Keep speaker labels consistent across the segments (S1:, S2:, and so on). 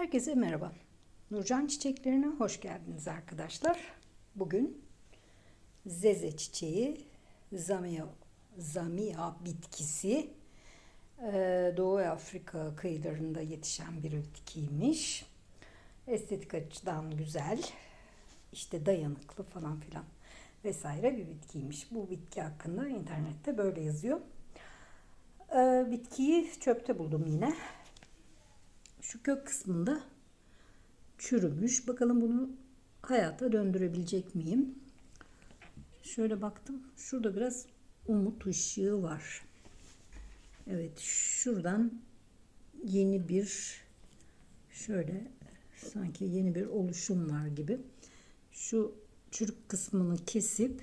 S1: Herkese merhaba. Nurcan Çiçeklerine hoş geldiniz arkadaşlar. Bugün zeze çiçeği, zamia, zamia bitkisi e, Doğu Afrika kıyılarında yetişen bir bitkiymiş. Estetik açıdan güzel, işte dayanıklı falan filan vesaire bir bitkiymiş. Bu bitki hakkında internette böyle yazıyor. E, Bitkiyi çöpte buldum yine. Şu kök kısmında çürümüş. Bakalım bunu hayata döndürebilecek miyim? Şöyle baktım. Şurada biraz umut ışığı var. Evet şuradan yeni bir şöyle sanki yeni bir oluşum var gibi. Şu çürük kısmını kesip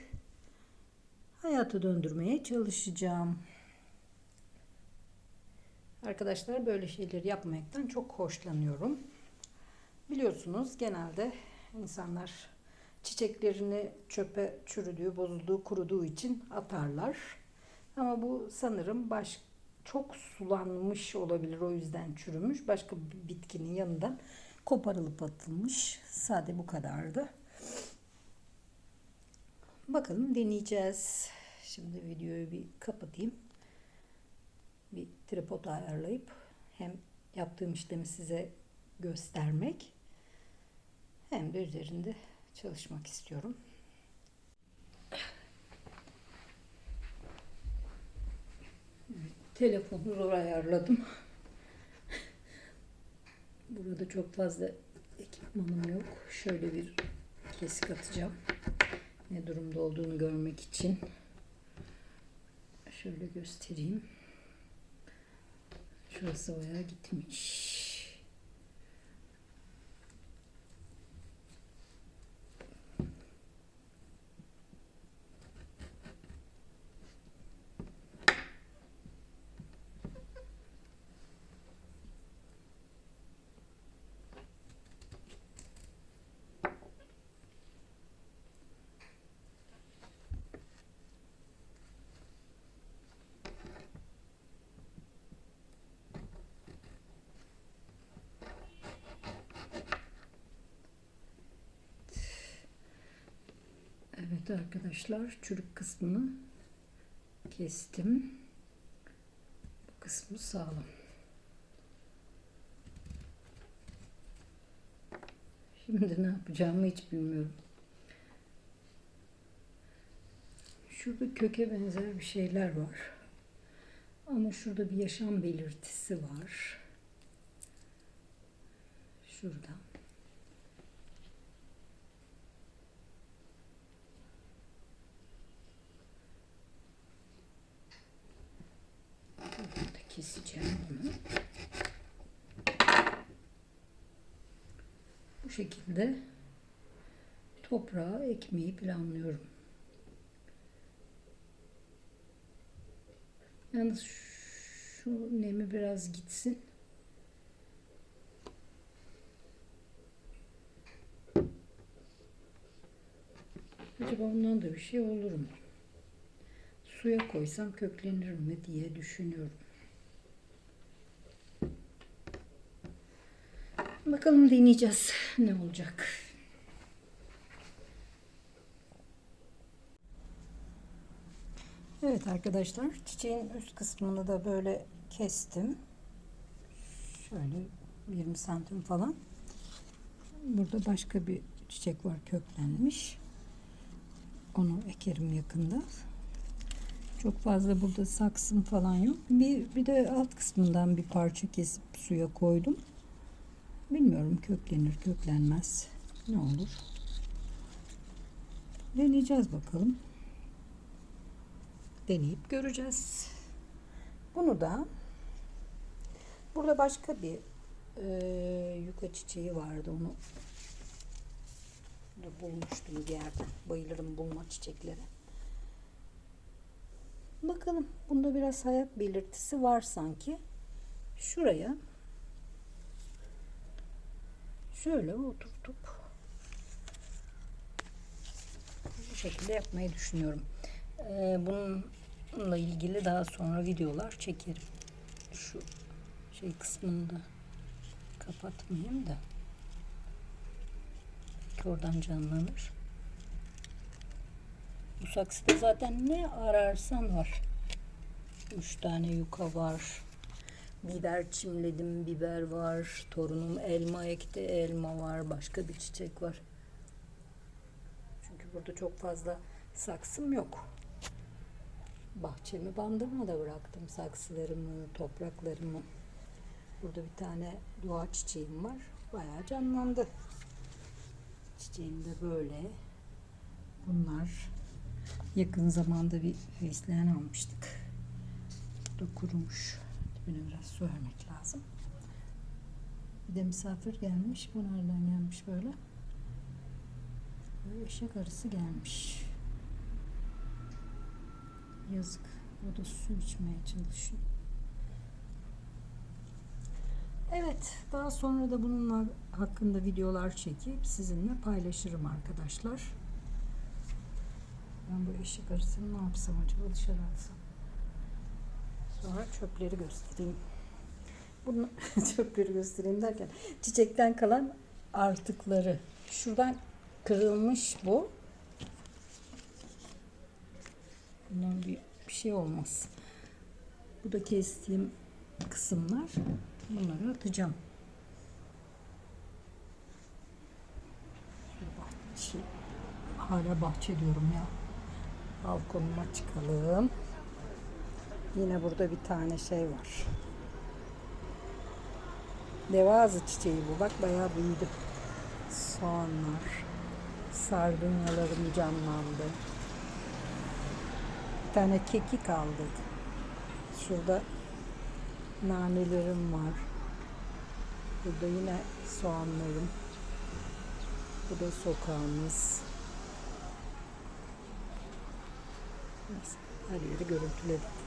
S1: hayata döndürmeye çalışacağım. Arkadaşlar böyle şeyleri yapmaktan çok hoşlanıyorum. Biliyorsunuz genelde insanlar çiçeklerini çöpe çürüdüğü, bozulduğu, kuruduğu için atarlar. Ama bu sanırım baş çok sulanmış olabilir o yüzden çürümüş. Başka bir bitkinin yanından koparılıp atılmış. Sade bu kadardı. Bakalım deneyeceğiz. Şimdi videoyu bir kapatayım bir tripod ayarlayıp hem yaptığım işlemi size göstermek hem de üzerinde çalışmak istiyorum. Telefonu zor ayarladım. Burada çok fazla ekipmanım yok. Şöyle bir kesik atacağım. Ne durumda olduğunu görmek için. Şöyle göstereyim. Şurası bayağı gitmiş. Evet arkadaşlar çürük kısmını kestim. Bu kısmı sağlam. Şimdi ne yapacağımı hiç bilmiyorum. Şurada köke benzer bir şeyler var. Ama şurada bir yaşam belirtisi var. Şurada. Burada keseceğim bunu. Bu şekilde toprağa ekmeyi planlıyorum. Yalnız şu nemi biraz gitsin. Acaba ondan da bir şey olur mu? Suya koysam köklenir mi diye düşünüyorum. Bakalım deneyeceğiz ne olacak. Evet arkadaşlar çiçeğin üst kısmını da böyle kestim. Şöyle 20 santim falan. Burada başka bir çiçek var köklenmiş. Onu ekerim yakında. Çok fazla burada saksım falan yok. Bir, bir de alt kısmından bir parça kesip suya koydum. Bilmiyorum köklenir köklenmez. Ne olur. Deneyeceğiz bakalım. Deneyip göreceğiz. Bunu da burada başka bir e, yuka çiçeği vardı. Onu da bulmuştum bir yerden. Bayılırım bulma çiçekleri. Bakalım. Bunda biraz hayat belirtisi var sanki. Şuraya şöyle oturtup bu şekilde yapmayı düşünüyorum. Ee, bununla ilgili daha sonra videolar çekerim. Şu şey kısmını da Kapatmayayım da. Ki oradan canlanır. Bu saksıda zaten ne ararsan var. Üç tane yuka var. Biber çimledim, biber var. Torunum elma ekti, elma var. Başka bir çiçek var. Çünkü burada çok fazla saksım yok. Bahçemi bandırmada bıraktım saksılarımı, topraklarımı. Burada bir tane dua çiçeğim var. Bayağı canlandı. Çiçeğim de böyle. Bunlar yakın zamanda bir fesleğen almıştık. Bu kurumuş. Dibine biraz su vermek lazım. Bir de misafir gelmiş. Bu nereden gelmiş böyle? Böyle eşek arısı gelmiş. Yazık. O da su içmeye çalışıyor. Evet, daha sonra da bununla hakkında videolar çekip sizinle paylaşırım arkadaşlar. Ben bu eşek arısını ne yapsam acaba dışarı atsam. Sonra çöpleri göstereyim. Bunu çöpleri göstereyim derken çiçekten kalan artıkları. Şuradan kırılmış bu. Bundan bir, bir şey olmaz. Bu da kestiğim kısımlar. Bunları atacağım. Bahçe, hala bahçe diyorum ya. Balkonuma çıkalım. Yine burada bir tane şey var. Devazı çiçeği bu. Bak bayağı büyüdü. Soğanlar. Sardunyalarım canlandı. Bir tane kekik aldık. Şurada nanelerim var. Burada yine soğanlarım. Bu da sokağımız. Her yeri görüntüledim.